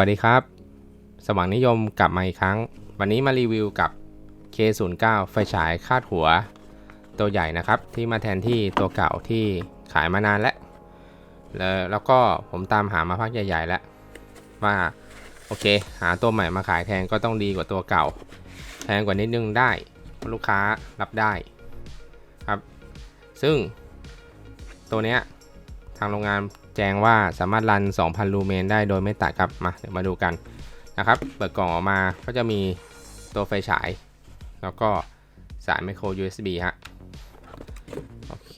สวัสดีครับสว่างนิยมกลับมาอีกครั้ง วันนี้มารีวิวกับ K09 ไฟฉายคาดหัว ตัวใหญ่นะครับที่มาแทนที่ตัวเก่าที่ขายมานานแล้ว แล้วก็ผมตามหามาพักใหญ่ ๆ แล้ว ว่าโอเค หาตัวใหม่มาขายแทนก็ต้องดีกว่าตัวเก่า แพงกว่านิดนึงได้ลูกค้ารับได้ครับ ซึ่งตัวเนี้ย ทางโรงงานแจ้งว่าสามารถรัน 2,000 ลูเมนได้โดยไม่ตัดครับมาเดี๋ยวมาดูกันนะครับ เปิดกล่องออกมาก็จะมีตัวไฟฉาย แล้วก็สายไมโคร USB ฮะ โอเค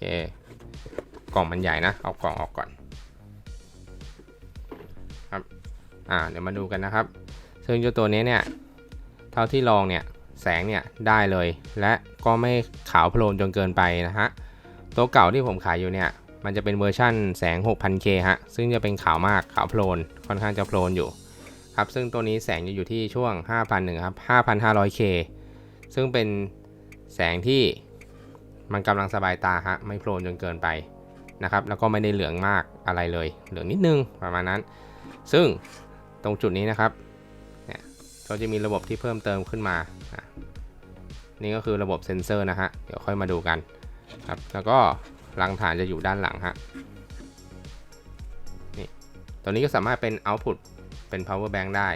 กล่องมันใหญ่นะ เอากล่องออกก่อนครับอ่าเดี๋ยวมาดูกันนะครับ ซึ่งเจ้าตัวนี้เนี่ยเท่าที่ลองเนี่ยแสงเนี่ยได้เลย และก็ไม่ขาวโพลนจนเกินไปนะฮะตัวเก่าที่ผมขายอยู่เนี่ย มันจะเป็นเวอร์ชั่นแสง 6000K ฮะ ซึ่งจะเป็นขาวมากขาวโพลน ค่อนข้างจะโพลนอยู่ ครับ ซึ่งตัวนี้แสงจะอยู่ที่ช่วง 5,001ครับ 5,500K ซึ่งเป็นแสงที่มันกำลังสบายตาฮะ ไม่โพลนจนเกินไปนะครับ แล้วก็ไม่ได้เหลืองมากอะไรเลย เหลืองนิดนึงประมาณนั้น ซึ่งตรงจุดนี้นะครับเนี่ยเขาจะมีระบบที่เพิ่มเติมขึ้นมา นี่ก็คือระบบเซ็นเซอร์นะฮะ เดี๋ยวค่อยมาดูกันครับ แล้วก็ รังฐานจะอยู่ด้านหลังฮะนี่ตัวนี้ก็สามารถเป็น output เป็น power bank ได้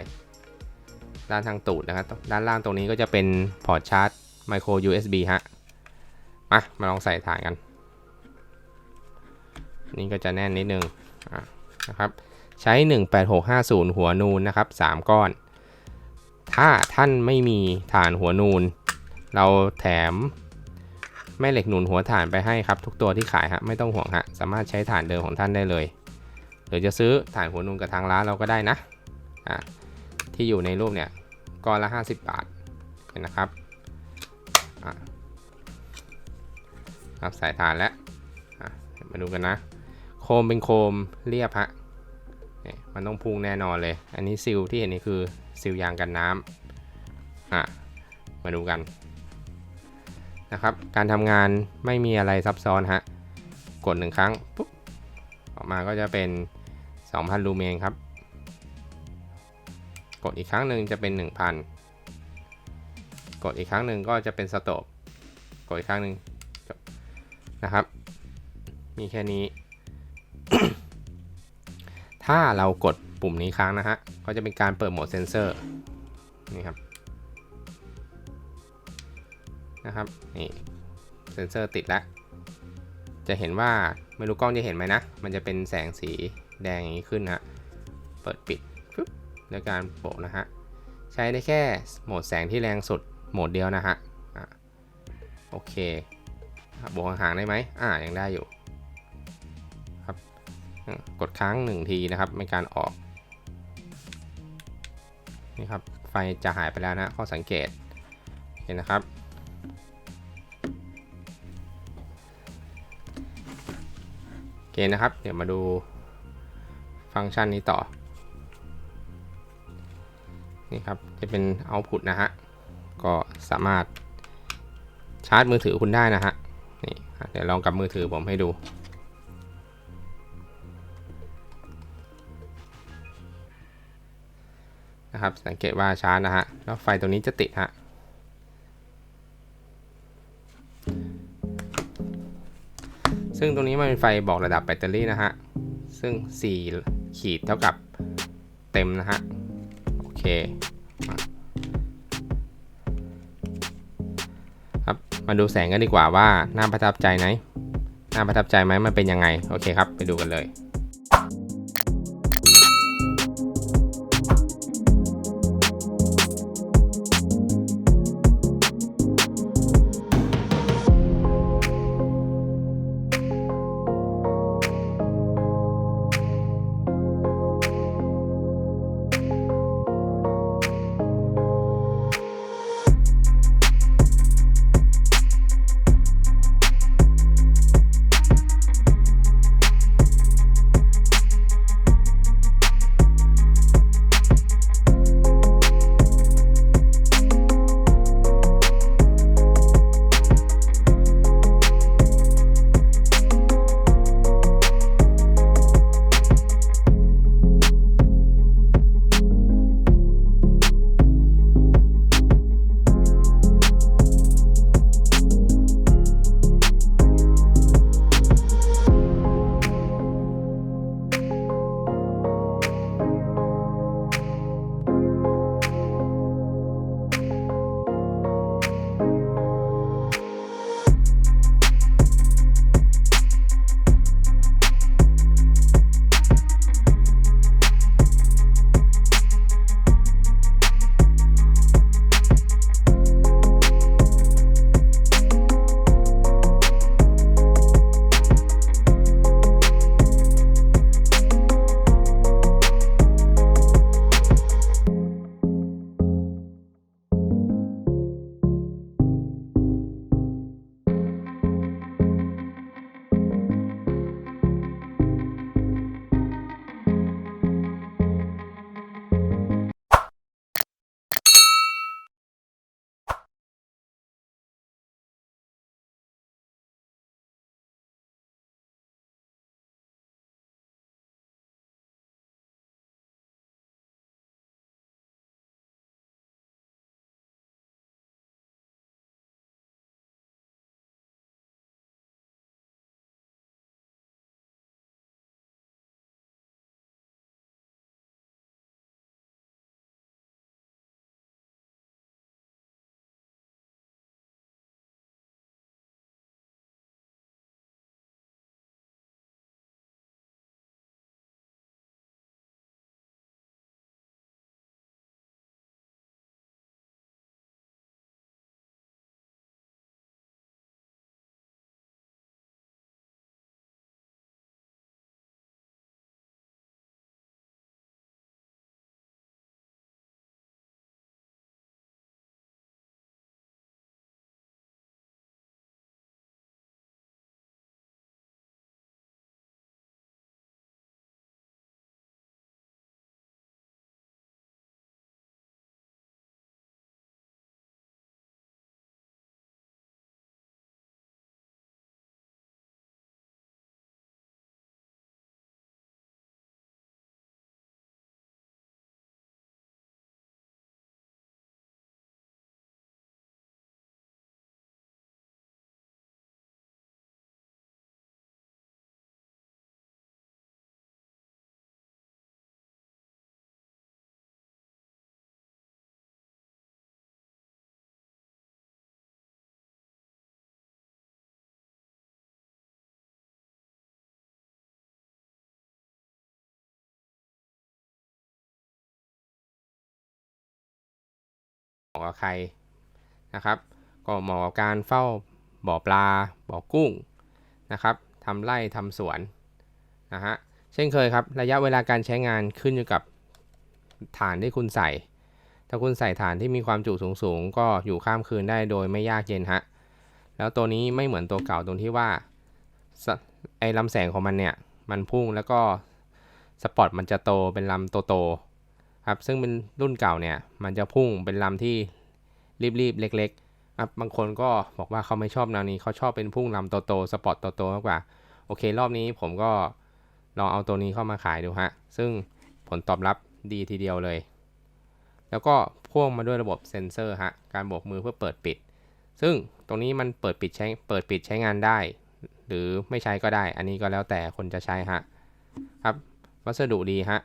ด้านทางตูดนะครับ ด้านล่างตรงนี้ก็จะเป็นพอร์ตชาร์จ micro USB ฮะ มา มาลองใส่ฐานกัน นี่ก็จะแน่นนิดนึงนะครับ ใช้ 18650 หัวนูนนะครับ 3 ก้อน ถ้าท่านไม่มีฐานหัวนูน เราแถม แม่เหล็กหนุนหัวฐานไปให้ครับ ทุกตัวที่ขายฮะไม่ต้องห่วงฮะสามารถใช้ฐานเดิมของท่านได้เลย หรือจะซื้อฐานหัวนูนกับทางร้านเราก็ได้นะอะที่อยู่ในรูปเนี่ยก้อนละ 50 บาทเห็นนะครับอะครับสายฐานแล้วอะมาดูกันนะ โคมเป็นโคมเรียบฮะเนี่ยมันต้องพุ่งแน่นอนเลย อันนี้ซิลที่เห็นนี่คือซิลยางกันน้ำอะมาดูกัน นะครับ การทำงานไม่มีอะไรซับซ้อนฮะ กดหนึ่งครั้งปุ๊บออกมาก็จะเป็น 2,000 ลูเมนครับ กดอีกครั้งหนึ่งจะเป็น 1,000 กดอีกครั้งหนึ่งก็จะเป็นสโตปกดอีกครั้งหนึ่งจบนะครับ มีแค่นี้ ถ้าเรากดปุ่มนี้ครั้งนะฮะ ก็จะเป็นการเปิดโหมดเซนเซอร์ นี่ครับ นะครับนี่เซนเซอร์ติดแล้วจะเห็นว่าไม่รู้กล้องจะเห็นไหมนะ มันจะเป็นแสงสีแดงอย่างนี้ขึ้นนะเปิดปิดปึ๊บด้วยการโปะนะฮะใช้ได้แค่โหมดแสงที่แรงสุดโหมดเดียวนะฮะโอเคโบกห่างได้ไหมอ่ายังได้อยู่ครับกดค้างหนึ่งทีนะครับในการออกนี่ครับไฟจะหายไปแล้วนะข้อสังเกตเห็นนะครับ เคนะครับ เดี๋ยวมาดูฟังก์ชันนี้ต่อ นี่ครับ จะเป็น output นะฮะ ก็สามารถชาร์จมือถือคุณได้นะฮะ นี่เดี๋ยวลองกับมือถือผมให้ดู นะครับ สังเกตว่าชาร์จนะฮะ แล้วไฟตรงนี้จะติดฮะ ซึ่งตรงนี้มันเป็นไฟบอกระดับแบตเตอรี่นะฮะ ซึ่ง 4 ขีดเท่ากับเต็มนะฮะ โอเคครับมาดูแสงกันดีกว่าว่าน่าประทับใจไหมน่าประทับใจไหมมันเป็นยังไง โอเคครับ ไปดูกันเลย มาะกับใครนะครับ ก็เหมาะกับการเฝ้าบ่อปลาบ่อกุ้งนะครับทำไร่ทำสวนนะฮะเช่นเคยครับระยะเวลาการใช้งานขึ้นอยู่กับฐานที่คุณใส่ ถ้าคุณใส่ฐานที่มีความจุสูงๆก็อยู่ข้ามคืนได้โดยไม่ยากเย็นฮะแล้วตัวนี้ไม่เหมือนตัวเก่าตรงที่ว่าไอ้ลำแสงของมันเนี่ยมันพุ่งแล้วก็สปอตมันจะโตเป็นลำโตๆ ครับซึ่งเป็นรุ่นเก่าเนี่ยมันจะพุ่งเป็นลำที่รีบๆเล็กๆครับบางคนก็บอกว่าเขาไม่ชอบแนวนี้เขาชอบเป็นพุ่งลำโตๆสปอร์ตโตๆมากกว่าโอเค รอบนี้ผมก็ลองเอาตัวนี้เข้ามาขายดูฮะซึ่งผลตอบรับดีทีเดียวเลย แล้วก็พ่วงมาด้วยระบบเซ็นเซอร์ฮะการโบกมือเพื่อเปิดปิด ซึ่งตรงนี้มันเปิดปิดใช้เปิดปิดใช้งานได้ หรือไม่ใช้ก็ได้ อันนี้ก็แล้วแต่คนจะใช้ฮะครับวัสดุดีฮะ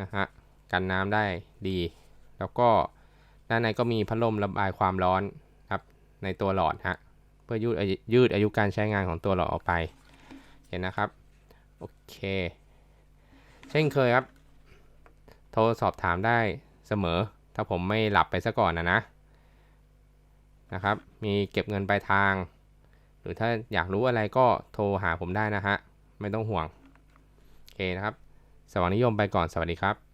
นะฮะกันน้ำได้ดี แล้วก็ด้านในก็มีพัดลมระบายความร้อนครับในตัวหลอดฮะเพื่อยืดยุยืดอายุการใช้งานของตัวหลอดออกไปเห็นนะครับโอเค เช่นเคยครับ โทรสอบถามได้เสมอ ถ้าผมไม่หลับไปซะก่อนนะนะนะครับ มีเก็บเงินปลายทาง หรือถ้าอยากรู้อะไรก็โทรหาผมได้นะฮะ ไม่ต้องห่วง โอเคนะครับ สวัสดีนิยมไปก่อนสวัสดีครับ